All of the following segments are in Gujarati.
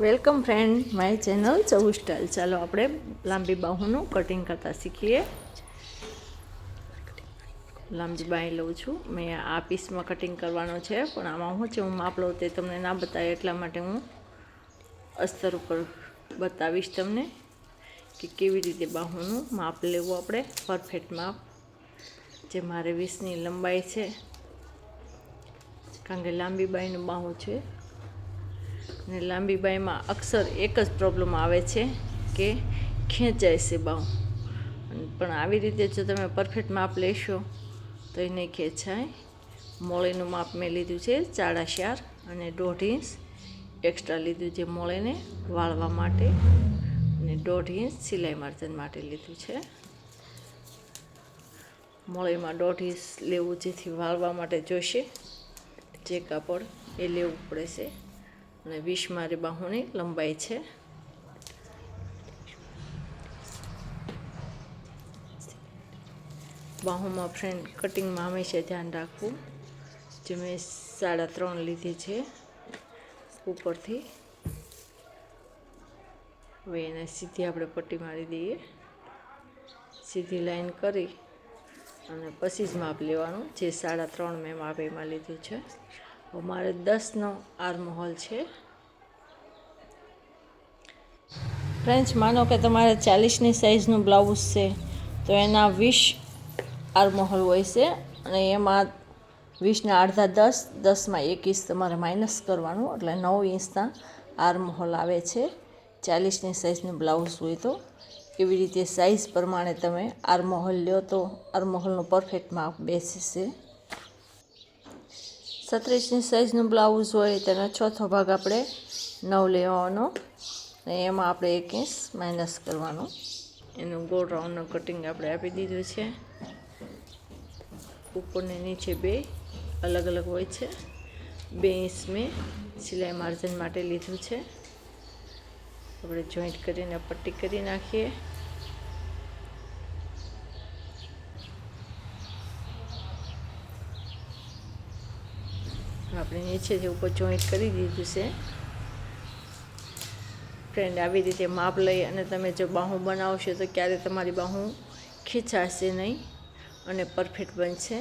વેલકમ ફ્રેન્ડ, માય ચેનલ ચૌ સ્ટાઇલ. ચાલો આપણે લાંબી બાહુનું કટિંગ કરતા શીખીએ. લાંબી બાહી લઉં છું. મેં આ પીસમાં કટિંગ કરવાનો છે, પણ આમાં હું છે, હું માપ લઉં તે તમને ના બતાવે, એટલા માટે હું અસ્તર ઉપર બતાવીશ તમને કે કેવી રીતે બાહુનું માપ લેવું આપણે. પરફેક્ટ માપ, જે મારે વીસની લંબાઈ છે. કારણ કે લાંબી બાઈનું બાહું છે. ને લાંબી બાઈમાં અક્ષર એક જ પ્રોબ્લેમ આવે છે કે ખેંચાય છે બાઉ. પણ આવી રીતે જો તમે પરફેક્ટ માપ લેશો, તો એ નહીં ખેંચાય. મોળીનું માપ મેં લીધું છે ચાડા શાર અને દોઢ ઇંચ. એક્સ્ટ્રા લીધું છે મોળીને વાળવા માટે. અને દોઢ ઇંચ સિલાઈ માર્જન માટે લીધું છે. મોળીમાં દોઢ ઇંચ લેવું જેથી વાળવા માટે જોઈશે જે કાપડ એ લેવું પડે છે. અને વીસ મારી બાહુની લંબાઈ છે. બાહુમાં ફ્રેન્ડ કટિંગમાં હંમેશા ધ્યાન રાખવું, જે મેં સાડા ત્રણ લીધી છે ઉપરથી. હવે એને સીધી આપણે પટ્ટી મારી દઈએ. સીધી લાઈન કરી અને પછી જ માપ લેવાનું, જે સાડા ત્રણ મેં માપ એમાં લીધું છે. મારે દસનો આર્મહોલ છે. ફ્રેન્ચ માનો કે તમારે ચાલીસની સાઇઝનું બ્લાઉઝ છે, તો એના વીસ આર્મહોલ હોય છે અને એમાં વીસના અડધા દસ, દસમાં એક ઇંચ તમારે માઇનસ કરવાનું, એટલે નવ ઇંચના આર્મહોલ આવે છે. ચાલીસની સાઇઝનું બ્લાઉઝ હોય તો એવી રીતે સાઇઝ પ્રમાણે તમે આર્મહોલ લ્યો તો આર્મહોલનું પરફેક્ટ માપ બેસશે. સત્રીસની સાઇઝનું બ્લાઉઝ હોય તેનો ચોથો ભાગ આપણે નવ લેવાનો. અને એમાં આપણે એક ઇંચ માઇનસ કરવાનું. એનું ગોળ રાઉન્ડનું કટિંગ આપણે આપી દીધું છે. ઉપરને નીચે બે અલગ અલગ હોય છે. બે ઇંચ મેં સિલાઈ માર્જન માટે લીધું છે. આપણે જોઈન્ટ કરીને પટ્ટી કરી નાખીએ. આપણે નીચેથી ઉપર જોઈન્ટ કરી દીધું છે. ફ્રેન્ડ આવી રીતે માપ લઈ અને તમે જો બાહું બનાવશો તો ક્યારે તમારી બાહું ખીચાશે નહીં અને પરફેક્ટ બનશે.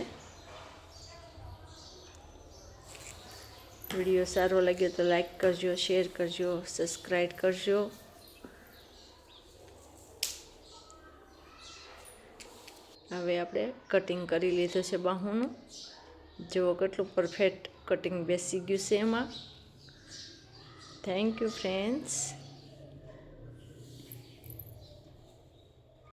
વીડિયો સારો લાગ્યો તો લાઈક કરજો શેર કરજો સબસ્ક્રાઈબ કરજો. હવે આપણે કટિંગ કરી લીધું છે બાહુનું. જુઓ કેટલું પરફેક્ટ કટિંગ બેસી ગયું છે એમાં થેન્ક યુ ફ્રેન્ડ્સ